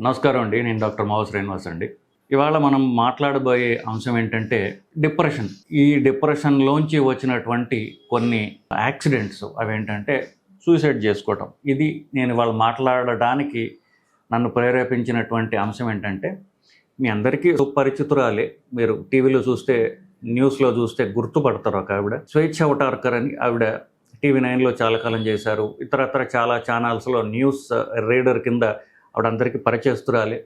నమస్కారం అండి. నేను డాక్టర్ మావ శ్రీనివాస్ అండి. ఇవాళ మనం మాట్లాడబోయే అంశం ఏంటంటే డిప్రెషన్. ఈ డిప్రెషన్లోంచి వచ్చినటువంటి కొన్ని యాక్సిడెంట్స్ అవేంటంటే సూసైడ్ చేసుకోవటం. ఇది నేను ఇవాళ మాట్లాడడానికి నన్ను ప్రేరేపించినటువంటి అంశం ఏంటంటే మీ అందరికీ సుపరిచితురాలే. మీరు టీవీలో చూస్తే న్యూస్లో చూస్తే గుర్తుపడతారు ఒక ఆవిడ. స్వేచ్ఛ అవటార్కర్ అని ఆవిడ టీవీ నైన్లో చాలా కాలం చేశారు. ఇతరత్ర చాలా ఛానల్స్లో న్యూస్ రీడర్ కింద ఆవిడ అందరికీ పరిచయస్తురాలి.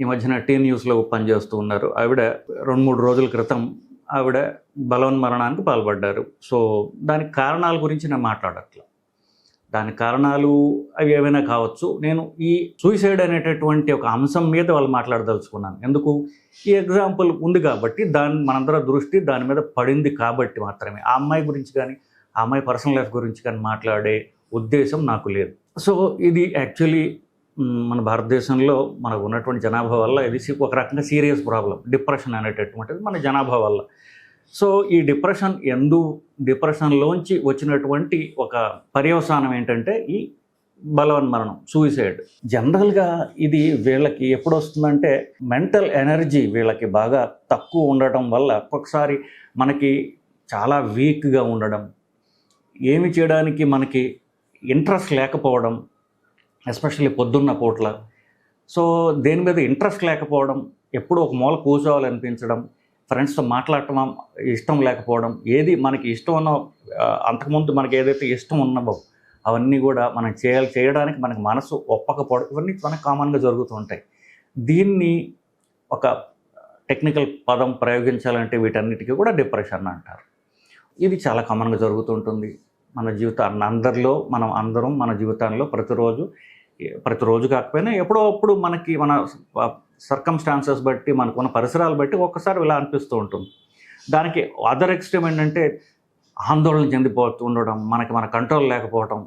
ఈ మధ్యన టీ న్యూస్లో పనిచేస్తూ ఉన్నారు. ఆవిడ రెండు మూడు రోజుల క్రితం ఆవిడ బలవన్మరణానికి పాల్పడ్డారు. సో దానికి కారణాల గురించి నేను మాట్లాడట్లా. దాని కారణాలు అవి ఏవైనా కావచ్చు. నేను ఈ సూసైడ్ అనేటటువంటి ఒక అంశం మీద వాళ్ళు మాట్లాడదలుచుకున్నాను. ఎందుకు? ఈ ఎగ్జాంపుల్ ఉంది కాబట్టి దాని మనందరం దృష్టి దాని మీద పడింది కాబట్టి మాత్రమే. ఆ అమ్మాయి గురించి కానీ ఆ అమ్మాయి పర్సనల్ లైఫ్ గురించి కానీ మాట్లాడే ఉద్దేశం నాకు లేదు. సో ఇది యాక్చువల్లీ మన భారతదేశంలో మనకు ఉన్నటువంటి జనాభా వల్ల ఇది ఒక రకంగా సీరియస్ ప్రాబ్లం డిప్రెషన్ అనేటటువంటిది మన జనాభా వల్ల. సో ఈ డిప్రెషన్ ఎందు డిప్రెషన్లోంచి వచ్చినటువంటి ఒక పర్యవసానం ఏంటంటే ఈ బలవన్మరణం సూసైడ్ జనరల్గా ఇది వీళ్ళకి ఎప్పుడు వస్తుందంటే మెంటల్ ఎనర్జీ వీళ్ళకి బాగా తక్కువ ఉండటం వల్ల ఒక్కొక్కసారి మనకి చాలా వీక్గా ఉండడం. ఏమి చేయడానికి మనకి ఇంట్రెస్ట్ లేకపోవడం ఎస్పెషల్లీ పొద్దున్న పూట్ల. సో దేని మీద ఇంట్రెస్ట్ లేకపోవడం ఎప్పుడు ఒక మూల కూర్చోవాలనిపించడం ఫ్రెండ్స్తో మాట్లాడటం ఇష్టం లేకపోవడం ఏది మనకి ఇష్టం ఉన్న అంతకుముందు మనకి ఏదైతే ఇష్టం ఉన్నవో అవన్నీ కూడా మనం చేయాలి చేయడానికి మనకి మనసు ఒప్పకపోవడం ఇవన్నీ మనకు కామన్గా జరుగుతూ ఉంటాయి. దీన్ని ఒక టెక్నికల్ పదం ప్రయోగించాలంటే వీటన్నిటికీ కూడా డిప్రెషన్ అంటారు. ఇది చాలా కామన్గా జరుగుతుంటుంది మన జీవితాన్ని అందరిలో మనం అందరం మన జీవితంలో ప్రతిరోజు ప్రతిరోజు కాకపోయినా ఎప్పుడో అప్పుడు మనకి మన సర్కమ్స్టాన్సెస్ బట్టి మనకున్న పరిసరాలు బట్టి ఒక్కసారి ఇలా అనిపిస్తూ ఉంటుంది. దానికి అదర్ ఎక్స్ట్రీమ్ ఏంటంటే ఆందోళన చెందిపోతూ ఉండడం మనకి మన కంట్రోల్ లేకపోవడం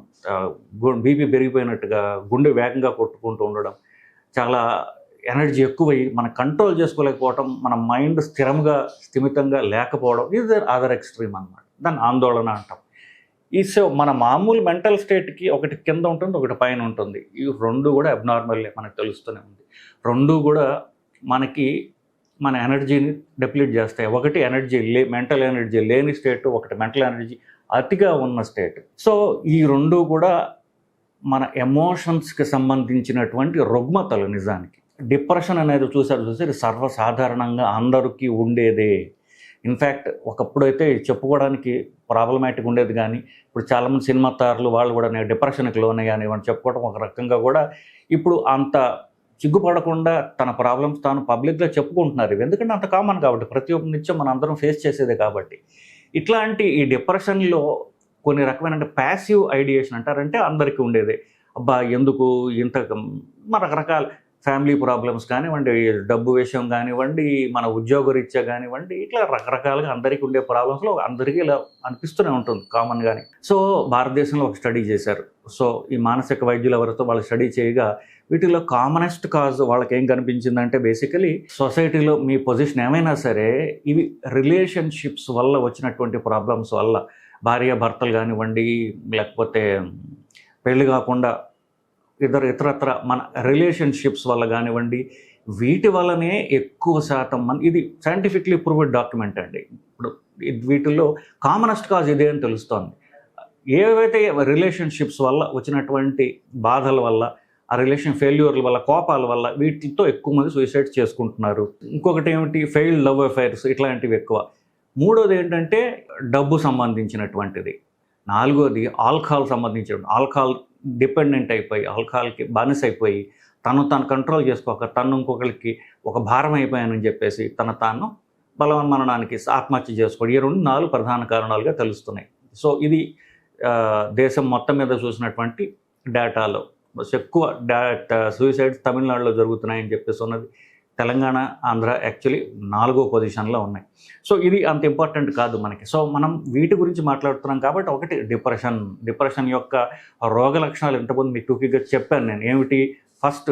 బీపీ పెరిగిపోయినట్టుగా గుండె వేగంగా కొట్టుకుంటూ ఉండడం చాలా ఎనర్జీ ఎక్కువై మన కంట్రోల్ చేసుకోలేకపోవడం మన మైండ్ స్థిరంగా స్థిమితంగా లేకపోవడం ఇది అదర్ ఎక్స్ట్రీమ్ అన్నమాట. దాన్ని ఆందోళన అంటాం. ఈ సో మన మామూలు మెంటల్ స్టేట్కి ఒకటి కింద ఉంటుంది ఒకటి పైన ఉంటుంది. ఈ రెండు కూడా అబ్నార్మల్లే మనకు తెలుస్తూనే ఉంది. రెండు కూడా మనకి మన ఎనర్జీని డెప్లీట్ చేస్తాయి. ఒకటి ఎనర్జీ లే మెంటల్ ఎనర్జీ లేని స్టేట్ ఒకటి మెంటల్ ఎనర్జీ అతిగా ఉన్న స్టేట్. సో ఈ రెండు కూడా మన ఎమోషన్స్కి సంబంధించినటువంటి రుగ్మతలు నిజానికి. డిప్రెషన్ అనేది చూసారు చూసి సర్వసాధారణంగా అందరికీ ఉండేదే. ఇన్ఫ్యాక్ట్ ఒకప్పుడైతే చెప్పుకోవడానికి ప్రాబ్లమాటిక్ ఉండేది కానీ ఇప్పుడు చాలామంది సినిమా తారులు వాళ్ళు కూడా నేను డిప్రెషన్కి లోనయ్యాను ఇవన్నీ చెప్పుకోవడం ఒక రకంగా కూడా ఇప్పుడు అంత సిగ్గుపడకుండా తన ప్రాబ్లమ్స్ తాను పబ్లిక్గా చెప్పుకుంటున్నారు ఎందుకంటే అంత కామన్ కాబట్టి ప్రతి ఒక్క నిత్యం మన అందరం ఫేస్ చేసేదే కాబట్టి. ఇట్లాంటి ఈ డిప్రెషన్లో కొన్ని రకమైన ప్యాసివ్ ఐడియేషన్ అంటారంటే అందరికీ ఉండేదే. అబ్బా ఎందుకు ఇంత మన రకరకాల ఫ్యామిలీ ప్రాబ్లమ్స్ కానివ్వండి డబ్బు విషయం కానివ్వండి మన ఉద్యోగ రీత్యా కానివ్వండి ఇట్లా రకరకాలుగా అందరికీ ఉండే ప్రాబ్లమ్స్లో అందరికీ ఇలా అనిపిస్తూనే ఉంటుంది కామన్గానే సో భారతదేశంలో ఒక స్టడీ చేశారు. సో ఈ మానసిక వైద్యులు ఎవరితో వాళ్ళు స్టడీ చేయగా వీటిలో కామనెస్ట్ కాజ్ వాళ్ళకి ఏం కనిపించిందంటే బేసికలీ సొసైటీలో మీ పొజిషన్ ఏమైనా సరే ఇవి రిలేషన్షిప్స్ వల్ల వచ్చినటువంటి ప్రాబ్లమ్స్ వల్ల భార్య భర్తలు కానివ్వండి లేకపోతే పెళ్ళి కాకుండా ఇతర ఇతరత్ర మన రిలేషన్షిప్స్ వల్ల కానివ్వండి వీటి వల్లనే ఎక్కువ శాతం మన ఇది సైంటిఫిక్లీ ప్రూవ్డ్ డాక్యుమెంట్ అండి. ఇప్పుడు వీటిల్లో కామనెస్ట్ కాజ్ ఇదే అని తెలుస్తోంది. ఏవైతే రిలేషన్షిప్స్ వల్ల వచ్చినటువంటి బాధల వల్ల ఆ రిలేషన్ ఫెయిల్యూర్ల వల్ల కోపాల వల్ల వీటితో ఎక్కువ మంది సూసైడ్ చేసుకుంటున్నారు. ఇంకొకటి ఏమిటి? ఫెయిల్డ్ లవ్ అఫైర్స్ ఇట్లాంటివి ఎక్కువ. మూడోది ఏంటంటే డబ్బు సంబంధించినటువంటిది. నాలుగోది ఆల్కహాల్ సంబంధించిన ఆల్కహాల్ డిపెండెంట్ అయిపోయి ఆల్కహాల్కి బానిస అయిపోయి తను తను కంట్రోల్ చేసుకోక తను ఇంకొకరికి ఒక భారం అయిపోయానని చెప్పేసి తన తాను బలవన్మరణానికి ఆత్మహత్య చేసుకోవడం. ఈ రెండు నాలుగు ప్రధాన కారణాలుగా తెలుస్తున్నాయి. సో ఇది దేశం మొత్తం మీద చూసినటువంటి డేటాలో. ఎక్కువ డా సూసైడ్స్ తమిళనాడులో జరుగుతున్నాయని చెప్పేసి ఉన్నది. తెలంగాణ ఆంధ్ర యాక్చువల్లీ నాలుగో పొజిషన్లో ఉన్నాయి. సో ఇది అంత ఇంపార్టెంట్ కాదు మనకి. సో మనం వీటి గురించి మాట్లాడుతున్నాం కాబట్టి ఒకటి డిప్రెషన్ డిప్రెషన్ యొక్క రోగ లక్షణాలు ఇంతకుముందు మీకు టూకీగా చెప్పాను నేను. ఏమిటి? ఫస్ట్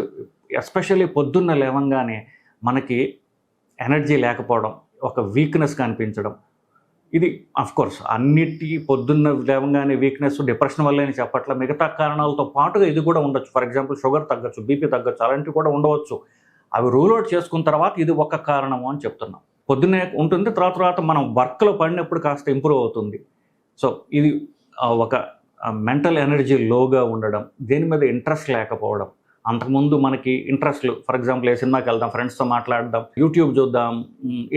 ఎస్పెషల్లీ పొద్దున్న లేవంగానే మనకి ఎనర్జీ లేకపోవడం ఒక వీక్నెస్ కనిపించడం. ఇది అఫ్ కోర్స్ అన్నిటి పొద్దున్న లేవంగానే వీక్నెస్ డిప్రెషన్ వల్లే చెప్పట్ల. మిగతా కారణాలతో పాటుగా ఇది కూడా ఉండొచ్చు. ఫర్ ఎగ్జాంపుల్ షుగర్ తగ్గచ్చు బీపీ తగ్గచ్చు అలాంటివి కూడా ఉండవచ్చు. అవి రూల్ అవుట్ చేసుకున్న తర్వాత ఇది ఒక కారణము అని చెప్తున్నాం. పొద్దున్నే ఉంటుంది తర్వాత తర్వాత మనం వర్క్లో పడినప్పుడు కాస్త ఇంప్రూవ్ అవుతుంది. సో ఇది ఒక మెంటల్ ఎనర్జీ లోగా ఉండడం దేని మీద ఇంట్రెస్ట్ లేకపోవడం. అంతకుముందు మనకి ఇంట్రెస్ట్లు ఫర్ ఎగ్జాంపుల్ ఏ సినిమాకి వెళ్దాం ఫ్రెండ్స్తో మాట్లాడదాం యూట్యూబ్ చూద్దాం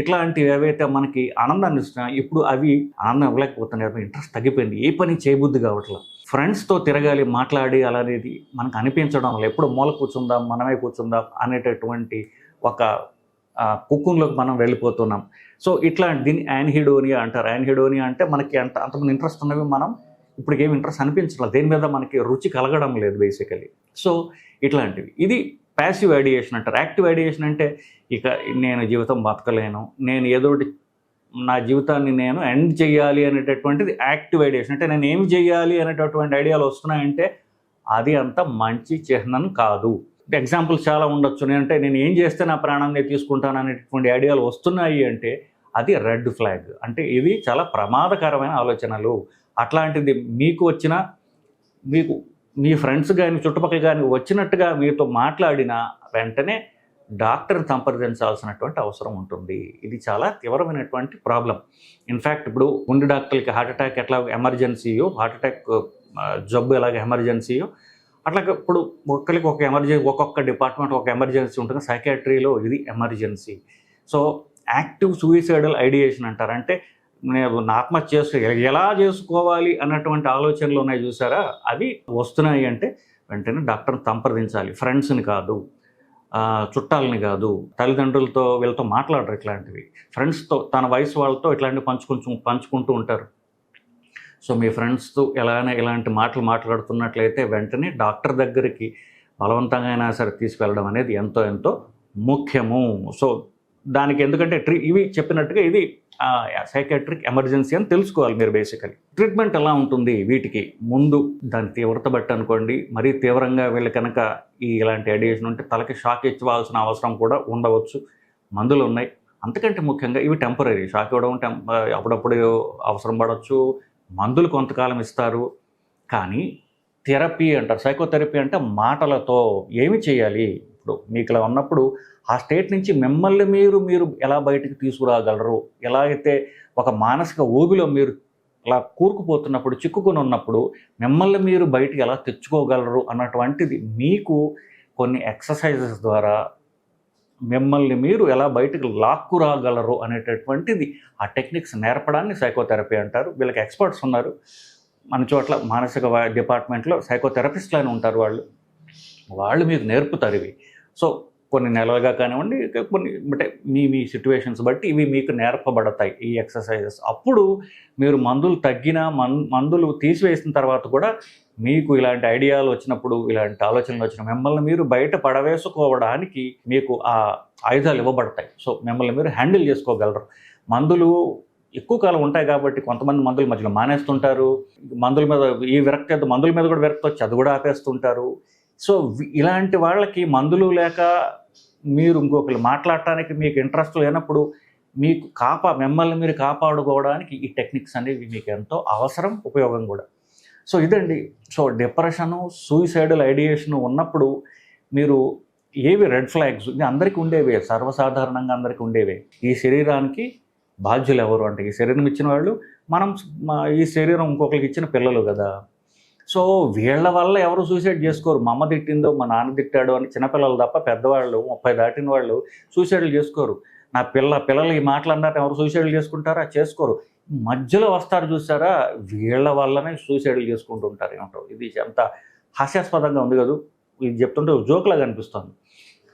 ఇట్లాంటివి ఏవైతే మనకి ఆనందాన్ని ఇస్తున్నా ఇప్పుడు అవి ఆనందం ఇవ్వలేకపోతున్నాయి ఇంట్రెస్ట్ తగ్గిపోయింది. ఏ పని చేయబుద్ధి కావట్లేదు ఫ్రెండ్స్తో తిరగాలి మాట్లాడి అలానేది మనకు అనిపించడం వల్ల ఎప్పుడు మూల కూర్చుందాం మనమే కూర్చుందాం అనేటటువంటి ఒక కుక్కుంలోకి మనం వెళ్ళిపోతున్నాం. సో ఇట్లాంటి దీన్ని యాన్హిడోనియా అంటారు. యాన్హిడోనియా అంటే మనకి అంత అంతమంది ఇంట్రెస్ట్ ఉన్నవి మనం ఇప్పటికి ఏమి ఇంట్రెస్ట్ అనిపించట్లేదు. దేని మీద మనకి రుచి కలగడం లేదు బేసికలీ సో ఇట్లాంటివి. ఇది ప్యాసివ్ ఐడియేషన్ అంటారు. యాక్టివ్ ఐడియేషన్ అంటే ఇక నేను జీవితం బతకలేను నేను ఏదో నా జీవితాన్ని నేను ఎండ్ చేయాలి అనేటటువంటిది యాక్టివైడేషన్ అంటే నేను ఏం చేయాలి అనేటటువంటి ఐడియాలు వస్తున్నాయంటే అది అంత మంచి చిహ్నం కాదు. ఎగ్జాంపుల్స్ చాలా ఉండొచ్చు. నేనంటే నేను ఏం చేస్తే నా ప్రాణాన్ని తీసుకుంటాను అనేటటువంటి ఐడియాలు వస్తున్నాయి అంటే అది రెడ్ ఫ్లాగ్ అంటే ఇవి చాలా ప్రమాదకరమైన ఆలోచనలు. అట్లాంటిది మీకు వచ్చిన మీకు మీ ఫ్రెండ్స్ కానీ చుట్టుపక్కల కానీ వచ్చినట్టుగా మీతో మాట్లాడిన వెంటనే డాక్టర్ని సంప్రదించాల్సినటువంటి అవసరం ఉంటుంది. ఇది చాలా తీవ్రమైనటువంటి ప్రాబ్లం. ఇన్ఫ్యాక్ట్ ఇప్పుడు గుండె డాక్టర్లకి హార్ట్ అటాక్ ఎట్లా ఎమర్జెన్సీయో హార్ట్ అటాక్ జబ్బు ఎలాగ ఎమర్జెన్సీయో అట్లాగే ఇప్పుడు ఒక్కరికి ఒక ఎమర్జెన్సీ ఒక్కొక్క డిపార్ట్మెంట్ ఒక ఎమర్జెన్సీ ఉంటుంది. సైకాట్రీలో ఇది emergency. So active suicidal ideation అంటారు అంటే నేను ఆత్మహత్య చేసుకో ఎలా చేసుకోవాలి అన్నటువంటి ఆలోచనలు ఉన్నాయి చూసారా? అవి వస్తున్నాయి అంటే వెంటనే డాక్టర్ని సంప్రదించాలి. ఫ్రెండ్స్ని కాదు. చుట్టాలని కాదు తల్లిదండ్రులతో వీళ్ళతో మాట్లాడరు ఇట్లాంటివి. ఫ్రెండ్స్తో తన వయసు వాళ్ళతో ఇట్లాంటివి పంచుకుంటూ పంచుకుంటూ ఉంటారు. సో మీ ఫ్రెండ్స్తో ఎలాగైనా ఇలాంటి మాటలు మాట్లాడుతున్నట్లయితే వెంటనే డాక్టర్ దగ్గరికి బలవంతంగా అయినా సరే తీసుకెళ్ళడం అనేది ఎంతో ఎంతో ముఖ్యము. సో దానికి ఎందుకంటే ట్రీ ఇవి చెప్పినట్టుగా ఇది సైకాట్రిక్ ఎమర్జెన్సీ అని తెలుసుకోవాలి మీరు బేసికలీ ట్రీట్మెంట్ ఎలా ఉంటుంది? వీటికి ముందు దాని తీవ్రత బట్టి అనుకోండి. మరీ తీవ్రంగా వీళ్ళు కనుక ఈ ఇలాంటి ఐడియేషన్ ఉంటే తలకి షాక్ ఇవ్వాల్సిన అవసరం కూడా ఉండవచ్చు. మందులు ఉన్నాయి. అంతకంటే ముఖ్యంగా ఇవి టెంపరీ షాక్ ఇవ్వడం టెం అప్పుడప్పుడు అవసరం పడవచ్చు మందులు కొంతకాలం ఇస్తారు. కానీ థెరపీ అంటారు. సైకోథెరపీ అంటే మాటలతో ఏమి చేయాలి? ఉన్నప్పుడు మీకు ఇలా ఉన్నప్పుడు ఆ స్టేట్ నుంచి మిమ్మల్ని మీరు మీరు ఎలా బయటకు తీసుకురాగలరు? ఎలా అయితే ఒక మానసిక ఊబిలో మీరు అలా కూరుకుపోతున్నప్పుడు చిక్కుకొని ఉన్నప్పుడు మిమ్మల్ని మీరు బయటికి ఎలా తెచ్చుకోగలరు అన్నటువంటిది మీకు కొన్ని ఎక్సర్సైజెస్ ద్వారా మిమ్మల్ని మీరు ఎలా బయటకు లాక్కు రాగలరు అనేటటువంటిది ఆ టెక్నిక్స్ నేర్పడాన్ని సైకోథెరపీ అంటారు. వీళ్ళకి ఎక్స్పర్ట్స్ ఉన్నారు. మన చోట్ల మానసిక డిపార్ట్మెంట్లో సైకోథెరపిస్ట్లు అని ఉంటారు వాళ్ళు. వాళ్ళు మీకు నేర్పుతారు ఇవి. సో కొన్ని నెలలుగా కానివ్వండి కొన్ని అంటే మీ మీ సిచ్యువేషన్స్ బట్టి ఇవి మీకు నేర్పబడతాయి ఈ ఎక్సర్సైజెస్ అప్పుడు మీరు మందులు తగ్గిన మన్ మందులు తీసివేసిన తర్వాత కూడా మీకు ఇలాంటి ఐడియాలు వచ్చినప్పుడు ఇలాంటి ఆలోచనలు వచ్చిన మిమ్మల్ని మీరు బయట పడవేసుకోవడానికి మీకు ఆ ఆయుధాలు ఇవ్వబడతాయి. సో మిమ్మల్ని మీరు హ్యాండిల్ చేసుకోగలరు. మందులు ఎక్కువ కాలం ఉంటాయి కాబట్టి కొంతమంది మందులు మధ్యలో మానేస్తుంటారు. మందుల మీద ఈ విరక్తి మందుల మీద కూడా విరక్తి వచ్చి అది కూడా ఆపేస్తుంటారు. సో ఇలాంటి వాళ్ళకి మందులు లేక మీరు ఇంకొకరు మాట్లాడటానికి మీకు ఇంట్రెస్ట్ లేనప్పుడు మీకు కాపా మిమ్మల్ని మీరు కాపాడుకోవడానికి ఈ టెక్నిక్స్ అనేవి మీకు ఎంతో అవసరం ఉపయోగం కూడా. సో ఇదండి. సో డిప్రెషను సూయిసైడల్ ఐడియేషన్ ఉన్నప్పుడు మీరు ఏవి రెడ్ ఫ్లాగ్స్ ఇది అందరికీ ఉండేవే సర్వసాధారణంగా అందరికీ ఉండేవే. ఈ శరీరానికి బాధ్యులు ఎవరు అంటే ఈ శరీరం ఇచ్చిన వాళ్ళు మనం ఈ శరీరం ఇంకొకరికి ఇచ్చిన పిల్లలు కదా. సో వీళ్ళ వల్ల ఎవరు సూసైడ్ చేసుకోరు. మా అమ్మ తిట్టిందో మా నాన్న తిట్టాడు అని చిన్నపిల్లలు తప్ప పెద్దవాళ్ళు ముప్పై దాటిన వాళ్ళు సూసైడ్లు చేసుకోరు. నా పిల్ల పిల్లలు ఈ మాటలు అన్నారు ఎవరు సూసైడ్లు చేసుకుంటారా? చేసుకోరు. మధ్యలో వస్తారు చూసారా? వీళ్ళ వల్లనే సూసైడ్లు చేసుకుంటూ ఉంటారు ఏమంటారు ఇది ఎంత హాస్యాస్పదంగా ఉంది కదా. ఇది చెప్తుంటే జోక్లాగా కనిపిస్తుంది.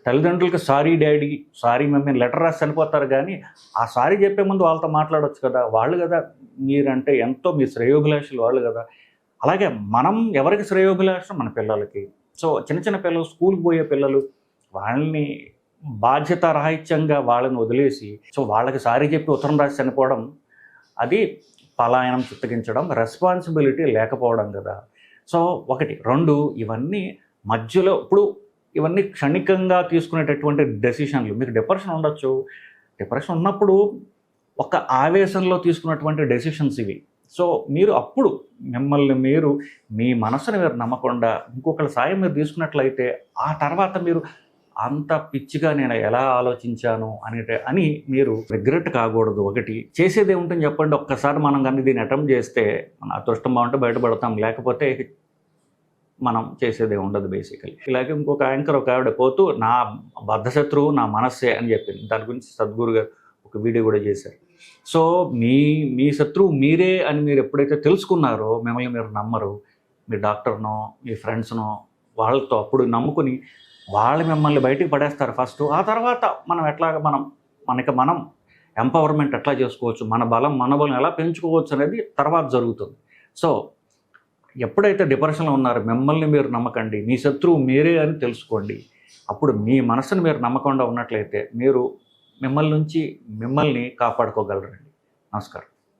తల్లిదండ్రులకి sorry daddy sorry mummy letter రాసి చనిపోతారు కానీ ఆ సారీ చెప్పే ముందు వాళ్ళతో మాట్లాడొచ్చు కదా. వాళ్ళు కదా మీరంటే ఎంతో మీ శ్రేయోభిలాషులు వాళ్ళు కదా. అలాగే మనం ఎవరికి శ్రేయోభిలాషం? మన పిల్లలకి. సో చిన్న చిన్న పిల్లలు స్కూల్కి పోయే పిల్లలు వాళ్ళని బాధ్యత రాహిత్యంగా వాళ్ళని వదిలేసి సో వాళ్ళకి సారీ చెప్పి ఉత్తరం రాసి చనిపోవడం అది పలాయనం చిత్తగించడం రెస్పాన్సిబిలిటీ లేకపోవడం కదా. సో ఒకటి. రెండు ఇవన్నీ మధ్యలో ఇప్పుడు ఇవన్నీ క్షణికంగా తీసుకునేటటువంటి డెసిషన్లు మీకు డిప్రెషన్ ఉండొచ్చు. డిప్రెషన్ ఉన్నప్పుడు ఒక ఆవేశంలో తీసుకున్నటువంటి డెసిషన్స్ ఇవి. సో మీరు అప్పుడు మిమ్మల్ని మీరు మీ మనసుని మీరు నమ్మకుండా ఇంకొకళ్ళ సాయం మీరు తీసుకున్నట్లయితే ఆ తర్వాత మీరు అంత పిచ్చిగా నేను ఎలా ఆలోచించాను అనేట అని మీరు రిగ్రెట్ కాకూడదు. ఒకటి చేసేది ఏముంటుంది చెప్పండి. ఒక్కసారి మనం కానీ దీన్ని అటెంప్ట్ చేస్తే మన అదృష్టం బాగుంటే బయటపడతాం. లేకపోతే మనం చేసేదే ఉండదు బేసికలీ. ఇలాగే ఇంకొక యాంకర్ ఒక ఆవిడ పోతూ నా బద్ధశత్రువు నా మనస్సే అని చెప్పింది. దాని గురించి సద్గురు గారు ఒక వీడియో కూడా చేశారు. సో మీ మీ శత్రువు మీరే అని మీరు ఎప్పుడైతే తెలుసుకున్నారో మిమ్మల్ని మీరు నమ్మరు మీ డాక్టర్నో మీ ఫ్రెండ్స్నో వాళ్ళతో అప్పుడు నమ్ముకుని వాళ్ళు మిమ్మల్ని బయటికి పడేస్తారు ఫస్ట్. ఆ తర్వాత మనం ఎట్లాగ మనం మనకి మనం ఎంపవర్మెంట్ ఎట్లా చేసుకోవచ్చు మన బలం మన బలం ఎలా పెంచుకోవచ్చు అనేది తర్వాత జరుగుతుంది. సో ఎప్పుడైతే డిప్రెషన్లో ఉన్నారో మిమ్మల్ని మీరు నమ్మకండి మీ శత్రువు మీరే అని తెలుసుకోండి. అప్పుడు మీ మనసుని మీరు నమ్మకుండా ఉన్నట్లయితే మీరు మిమ్మల్ని నుంచి మిమ్మల్ని కాపాడుకోగలరండి. నమస్కారం.